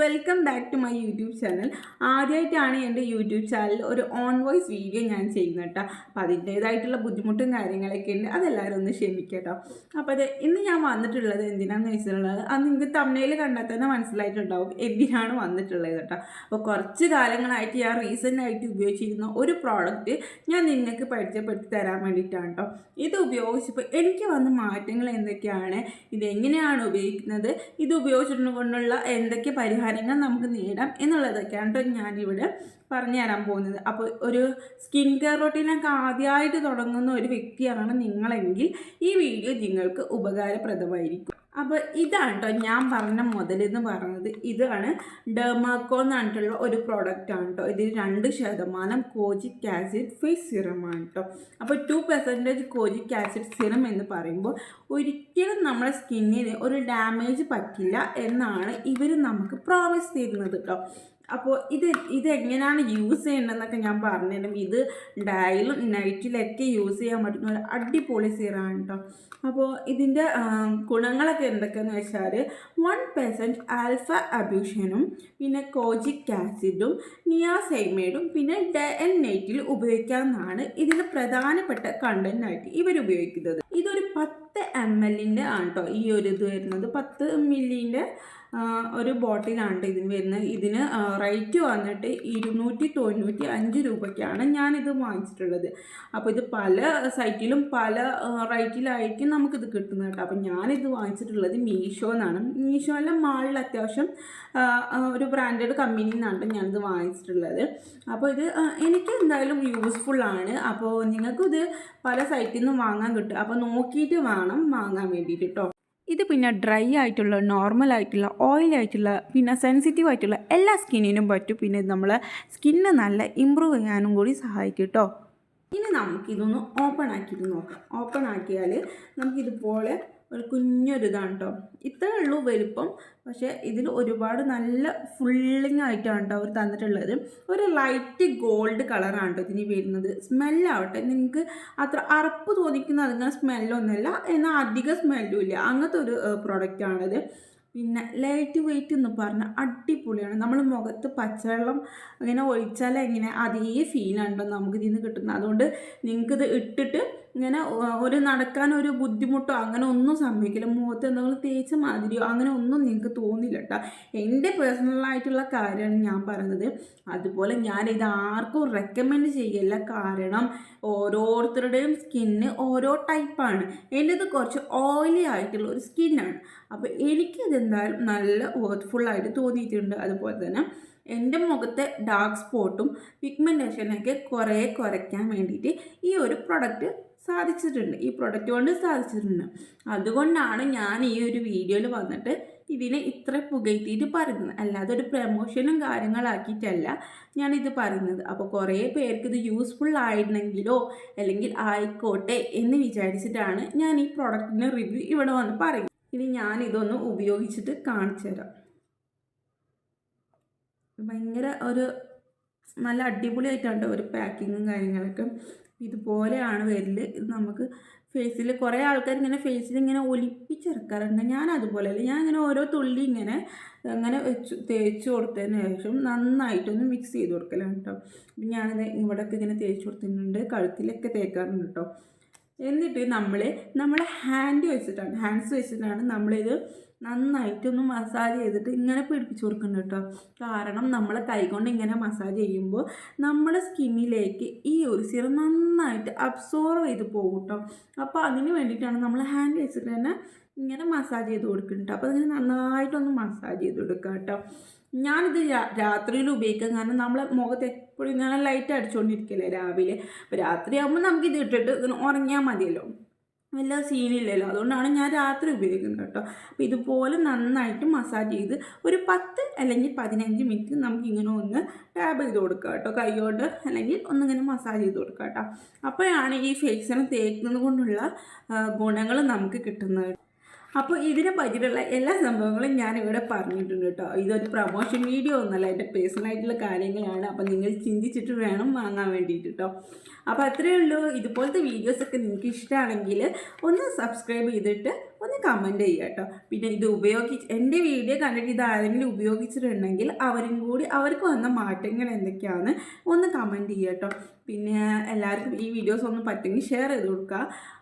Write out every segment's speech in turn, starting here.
Welcome back to my YouTube channel. ആദ്യമായിട്ടാണ് എന്റെ YouTube channel ഒരു ഓൺ വോയിസ് വീഡിയോ ഞാൻ ചെയ്യുന്നത് കേട്ടോ. അപ്പോൾ അതിന്റേതായിട്ടുള്ള ബുദ്ധിമുട്ടും കാര്യങ്ങളൊക്കെ ഉണ്ട്. അതെല്ലാവരും ഒന്ന് ക്ഷമിക്കട്ടോ. കേട്ടോ അപ്പോൾ അത് ഇന്ന് ഞാൻ വന്നിട്ടുള്ളത് എന്തിനാണെന്ന് വെച്ചിട്ടുള്ളത് അത് നിങ്ങൾക്ക് തമിഴിൽ കണ്ടാൽ തന്നെ മനസ്സിലായിട്ടുണ്ടാവും എന്തിനാണ് വന്നിട്ടുള്ളത് കേട്ടോ. അപ്പോൾ കുറച്ച് കാലങ്ങളായിട്ട് ഞാൻ റീസെന്റ് ആയിട്ട് ഉപയോഗിച്ചിരുന്ന ഒരു പ്രോഡക്റ്റ് ഞാൻ നിങ്ങൾക്ക് പരിചയപ്പെടുത്തി തരാൻ വേണ്ടിയിട്ടാണ് കേട്ടോ. ഇത് ഉപയോഗിച്ചപ്പോൾ എനിക്ക് വന്ന മാറ്റങ്ങൾ എന്തൊക്കെയാണ് ഇതെങ്ങനെയാണ് ഉപയോഗിക്കുന്നത് ഇത് ഉപയോഗിച്ചിട്ട് കൊണ്ടുള്ള എന്തൊക്കെ പരിഹാരങ്ങൾ നമുക്ക് നേടാം എന്നുള്ളതൊക്കെയാണ് കേട്ടോ ഞാനിവിടെ പറഞ്ഞു തരാൻ പോകുന്നത്. അപ്പോൾ ഒരു സ്കിൻ കെയർ റൊട്ടീനൊക്കെ ആദ്യമായിട്ട് തുടങ്ങുന്ന ഒരു വ്യക്തിയാണ് നിങ്ങളെങ്കിൽ ഈ വീഡിയോ നിങ്ങൾക്ക് ഉപകാരപ്രദമായിരിക്കും. അപ്പോൾ ഇതാണ് കേട്ടോ ഞാൻ പറഞ്ഞ മുതലെന്ന് പറയുന്നത് ഇതാണ് ഡെർമാക്കോ എന്ന് പറഞ്ഞിട്ടുള്ള ഒരു ആണ് കേട്ടോ ഇതിൽ രണ്ട് ശതമാനം കോജിക് ആസിഡ് ഫേസ് ആണ് കേട്ടോ അപ്പോൾ two percentage kojic acid serum എന്ന് പറയുമ്പോൾ ഒരിക്കലും നമ്മുടെ സ്കിന്നിന് ഒരു ഡാമേജ് പറ്റില്ല എന്നാണ് ഇവർ നമുക്ക് പ്രോമിസ് ചെയ്യുന്നത് കേട്ടോ അപ്പോൾ ഇത് ഇത് ഇതെങ്ങനെയാണ് യൂസ് ചെയ്യേണ്ടതെന്നൊക്കെ ഞാൻ പറഞ്ഞുതരും. ഇത് ഡയലും നൈറ്റിലൊക്കെ യൂസ് ചെയ്യാൻ പറ്റുന്ന ഒരു അടിപൊളി സീറാണ് കേട്ടോ അപ്പോൾ ഇതിന്റെ ഗുണങ്ങളൊക്കെ എന്തൊക്കെയെന്ന് വെച്ചാൽ വൺ പെർസെന്റ് ആൽഫ അബ്യൂഷനും പിന്നെ കോജിക് ആസിഡും നിയാസൈമേഡും പിന്നെ ഡെ എൻ നൈറ്റിൽ ഉപയോഗിക്കാവുന്നതാണ് ഇതിന്റെ പ്രധാനപ്പെട്ട കണ്ടന്റായിട്ട് ഇവർ ഉപയോഗിക്കുന്നത്. ഇതൊരു പത്ത് എം എല്ലിന്റെ ആണ് കേട്ടോ ഈ ഒരു ഇത് വരുന്നത് പത്ത് മില്ലിന്റെ ഒരു ബോട്ടിലാണ് ഇതിന് വരുന്നത്. ഇതിന് റേറ്റ് വന്നിട്ട് ഇരുന്നൂറ്റി തൊണ്ണൂറ്റി അഞ്ച് രൂപയ്ക്കാണ് ഞാനിത് വാങ്ങിച്ചിട്ടുള്ളത്. അപ്പോൾ ഇത് പല സൈറ്റിലും പല റേറ്റിലായിരിക്കും നമുക്കിത് കിട്ടുന്നത് കേട്ടോ. അപ്പോൾ ഞാനിത് വാങ്ങിച്ചിട്ടുള്ളത് മീഷോ എന്നാണ് മീഷോയിലെ മാളിൽ അത്യാവശ്യം ഒരു ബ്രാൻഡഡ് കമ്പനിയിൽ നിന്നാണ് ഞാനിത് വാങ്ങിച്ചിട്ടുള്ളത്. അപ്പോൾ ഇത് എനിക്ക് എന്തായാലും യൂസ്ഫുള്ളാണ്. അപ്പോൾ നിങ്ങൾക്കിത് പല സൈറ്റിൽ നിന്നും വാങ്ങാൻ കിട്ടും. അപ്പോൾ നോക്കിയിട്ട് വേണം വാങ്ങാൻ വേണ്ടിയിട്ട് കേട്ടോ ഇത് പിന്നെ ഡ്രൈ ആയിട്ടുള്ള നോർമൽ ആയിട്ടുള്ള ഓയിൽ ആയിട്ടുള്ള പിന്നെ സെൻസിറ്റീവ് ആയിട്ടുള്ള എല്ലാ സ്കിന്നിനും പറ്റും. പിന്നെ നമ്മൾ സ്കിന്ന് നല്ല ഇമ്പ്രൂവ് ചെയ്യാനും കൂടി സഹായിക്കും കേട്ടോ ഇനി നമുക്കിതൊന്ന് ഓപ്പൺ ആക്കിയിട്ട് നോക്കാം. ഓപ്പൺ ആക്കിയാൽ നമുക്കിതുപോലെ ഒരു കുഞ്ഞൊരിതാണ് കേട്ടോ ഇത്രേ ഉള്ളൂ വലുപ്പം. പക്ഷേ ഇതിൽ ഒരുപാട് നല്ല ഫുള്ളിങ് ആയിട്ടാണ് കേട്ടോ അവർ തന്നിട്ടുള്ളത്. ഒരു ലൈറ്റ് ഗോൾഡ് കളറാണ് കേട്ടോ ഇതിന് വരുന്നത്. സ്മെല്ലാവട്ടെ നിങ്ങൾക്ക് അത്ര അറപ്പ് തോന്നിക്കുന്ന അതിങ്ങനെ സ്മെല്ലൊന്നുമല്ല എന്നാൽ അധികം സ്മെല്ലും ഇല്ല. അങ്ങനത്തെ ഒരു പ്രോഡക്റ്റാണിത് പിന്നെ ലൈറ്റ് വെയിറ്റ് എന്ന് പറഞ്ഞാൽ അടിപൊളിയാണ്. നമ്മൾ മുഖത്ത് പച്ചവെള്ളം ഇങ്ങനെ ഒഴിച്ചാൽ എങ്ങനെ അതേ ഫീലാണ് നമുക്ക് ഇതിൽ നിന്ന് കിട്ടുന്നത്. അതുകൊണ്ട് നിങ്ങൾക്കിത് ഇട്ടിട്ട് ഇങ്ങനെ ഒരു നടക്കാൻ ഒരു ബുദ്ധിമുട്ടോ അങ്ങനെ ഒന്നും സംഭവിക്കില്ല മുഖത്ത് എന്തെങ്കിലും തേച്ച മാതിരിയോ അങ്ങനെ ഒന്നും നിങ്ങൾക്ക് തോന്നില്ല കേട്ടോ എന്റെ പേഴ്സണലായിട്ടുള്ള കാര്യമാണ് ഞാൻ പറയുന്നത്. അതുപോലെ ഞാൻ ഇത് ആർക്കും റെക്കമെൻഡ് ചെയ്യില്ല. കാരണം ഓരോരുത്തരുടെയും സ്കിന്ന് ഓരോ ടൈപ്പാണ് എന്റെത് കുറച്ച് ഓയിലി ആയിട്ടുള്ള ഒരു സ്കിന്നാണ് അപ്പോൾ എനിക്കിതെന്തായാലും നല്ല വർത്ത്ഫുള്ളായിട്ട് തോന്നിയിട്ടുണ്ട്. അതുപോലെ തന്നെ എന്റെ മുഖത്തെ ഡാർക്ക് സ്പോട്ടും പിഗ്മെന്റേഷനൊക്കെ കുറേ കുറയ്ക്കാൻ വേണ്ടിയിട്ട് ഈ ഒരു പ്രൊഡക്റ്റ് സാധിച്ചിട്ടുണ്ട്. ഈ പ്രൊഡക്റ്റ് കൊണ്ട് സാധിച്ചിട്ടുണ്ട്. അതുകൊണ്ടാണ് ഞാൻ ഈ ഒരു വീഡിയോയിൽ വന്നിട്ട് ഇതിനെ ഇത്ര പുകഴ്ത്തിയിട്ട് പറയുന്നത്. അല്ലാതെ ഒരു പ്രമോഷനും കാര്യങ്ങളാക്കിയിട്ടല്ല ഞാനിത് പറയുന്നത്. അപ്പോൾ കുറേ പേർക്ക് ഇത് യൂസ്ഫുൾ ആയിരുന്നെങ്കിലോ അല്ലെങ്കിൽ ആയിക്കോട്ടെ എന്ന് വിചാരിച്ചിട്ടാണ് ഞാൻ ഈ പ്രൊഡക്റ്റിന്റെ റിവ്യൂ ഇവിടെ വന്ന് പറയുന്നത്. ഇനി ഞാൻ ഇതൊന്ന് ഉപയോഗിച്ചിട്ട് കാണിച്ചു തരാം. ഭയങ്കര ഒരു നല്ല അടിപൊളിയായിട്ടാണ് ഒരു പാക്കിങ്ങും കാര്യങ്ങളൊക്കെ ഇതുപോലെയാണ് വരൽ ഇത് നമുക്ക് ഫേസിൽ കുറേ ആൾക്കാർ ഇങ്ങനെ ഫേസിൽ ഇങ്ങനെ ഒലിപ്പിച്ചെടുക്കാറുണ്ട്. ഞാൻ അതുപോലെയല്ല ഞാൻ ഇങ്ങനെ ഓരോ തുള്ളി ഇങ്ങനെ അങ്ങനെ വെച്ച് തേച്ച് കൊടുത്തതിന് ശേഷം നന്നായിട്ടൊന്ന് മിക്സ് ചെയ്ത് കൊടുക്കലാണ് കേട്ടോ ഞാനിത് ഇവിടെയൊക്കെ ഇങ്ങനെ തേച്ച് കൊടുത്തിട്ടുണ്ട്. കഴുത്തിലൊക്കെ തേക്കാറുണ്ട് കേട്ടോ എന്നിട്ട് നമ്മൾ നമ്മളെ ഹാൻഡ് വെച്ചിട്ടാണ് ഹാൻഡ്സ് വെച്ചിട്ടാണ് നമ്മളിത് നന്നായിട്ടൊന്ന് മസാജ് ചെയ്തിട്ട് ഇങ്ങനെ പിടിപ്പിച്ച് കൊടുക്കുന്നുണ്ട് കേട്ടോ. കാരണം നമ്മൾ കൈകൊണ്ട് ഇങ്ങനെ മസാജ് ചെയ്യുമ്പോൾ നമ്മുടെ സ്കിന്നിലേക്ക് ഈ ഒരു സിറം നന്നായിട്ട് അബ്സോർവ് ചെയ്ത് പോകും കേട്ടോ. അപ്പോൾ അതിന് വേണ്ടിയിട്ടാണ് നമ്മൾ ഹാൻഡ് വെച്ചിട്ട് തന്നെ ഇങ്ങനെ മസാജ് ചെയ്ത് കൊടുക്കുന്നുണ്ട് അപ്പോൾ അതിങ്ങനെ നന്നായിട്ടൊന്ന് മസാജ് ചെയ്ത് കൊടുക്കുക കേട്ടോ. ഞാനിത് രാത്രിയിൽ ഉപയോഗിക്കാം കാരണം നമ്മളെ മുഖത്ത് എപ്പോഴും ഇങ്ങനെ ലൈറ്റ് അടിച്ചുകൊണ്ടിരിക്കല്ലേ രാവിലെ. അപ്പോൾ രാത്രിയാകുമ്പോൾ നമുക്കിത് ഇട്ടിട്ട് ഉറങ്ങിയാൽ മതിയല്ലോ. വല്ല സീനില്ലല്ലോ അതുകൊണ്ടാണ് ഞാൻ രാത്രി ഉപയോഗിക്കുന്നത് കേട്ടോ. അപ്പോൾ ഇതുപോലെ നന്നായിട്ട് മസാജ് ചെയ്ത് ഒരു പത്ത് അല്ലെങ്കിൽ പതിനഞ്ച് മിനിറ്റ് നമുക്കിങ്ങനെ ഒന്ന് ടാബ് ചെയ്ത് കൊടുക്കുക കേട്ടോ. കൈകൊണ്ട് അല്ലെങ്കിൽ ഒന്നിങ്ങനെ മസാജ് ചെയ്ത് കൊടുക്കുക കേട്ടോ. അപ്പോഴാണ് ഈ ഫേസിന് തേക്കുന്നത് കൊണ്ടുള്ള ഗുണങ്ങൾ നമുക്ക് കിട്ടുന്നത്. അപ്പോൾ ഇതിനെ പറ്റിയിട്ടുള്ള എല്ലാ സംഭവങ്ങളും ഞാനിവിടെ പറഞ്ഞിട്ടുണ്ട് കേട്ടോ. ഇതൊരു പ്രൊമോഷൻ വീഡിയോ ഒന്നല്ല എന്റെ പേഴ്സണലായിട്ടുള്ള കാര്യങ്ങളാണ്. അപ്പോൾ നിങ്ങൾ ചിന്തിച്ചിട്ട് വേണം വാങ്ങാൻ വേണ്ടിയിട്ട് കേട്ടോ. അപ്പോൾ അത്രയേ ഉള്ളൂ. ഇതുപോലത്തെ വീഡിയോസൊക്കെ നിങ്ങൾക്ക് ഇഷ്ടമാണെങ്കിൽ ഒന്ന് സബ്സ്ക്രൈബ് ചെയ്തിട്ട് ഒന്ന് കമന്റ് ചെയ്യുക കേട്ടോ. പിന്നെ ഇത് ഉപയോഗിച്ച് എന്റെ വീഡിയോ കണ്ടിട്ട് ഇത് ആരെങ്കിലും ഉപയോഗിച്ചിട്ടുണ്ടെങ്കിൽ അവരും കൂടി അവർക്ക് വന്ന മാറ്റങ്ങൾ എന്തൊക്കെയാണ് ഒന്ന് കമന്റ് ചെയ്യുക കേട്ടോ. പിന്നെ എല്ലാവർക്കും ഈ വീഡിയോസ് ഒന്ന് പറ്റുമെങ്കിൽ ഷെയർ ചെയ്ത് കൊടുക്കുക.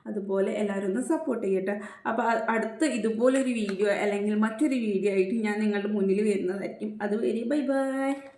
അതുപോലെ എല്ലാവരും ഒന്ന് സപ്പോർട്ട് ചെയ്യട്ടെ അപ്പോൾ അടുത്ത ഇതുപോലൊരു വീഡിയോ അല്ലെങ്കിൽ മറ്റൊരു വീഡിയോ ആയിട്ട് ഞാൻ നിങ്ങളുടെ മുന്നിൽ വരുന്നതായിരിക്കും. അതുവരെ ബൈ ബൈ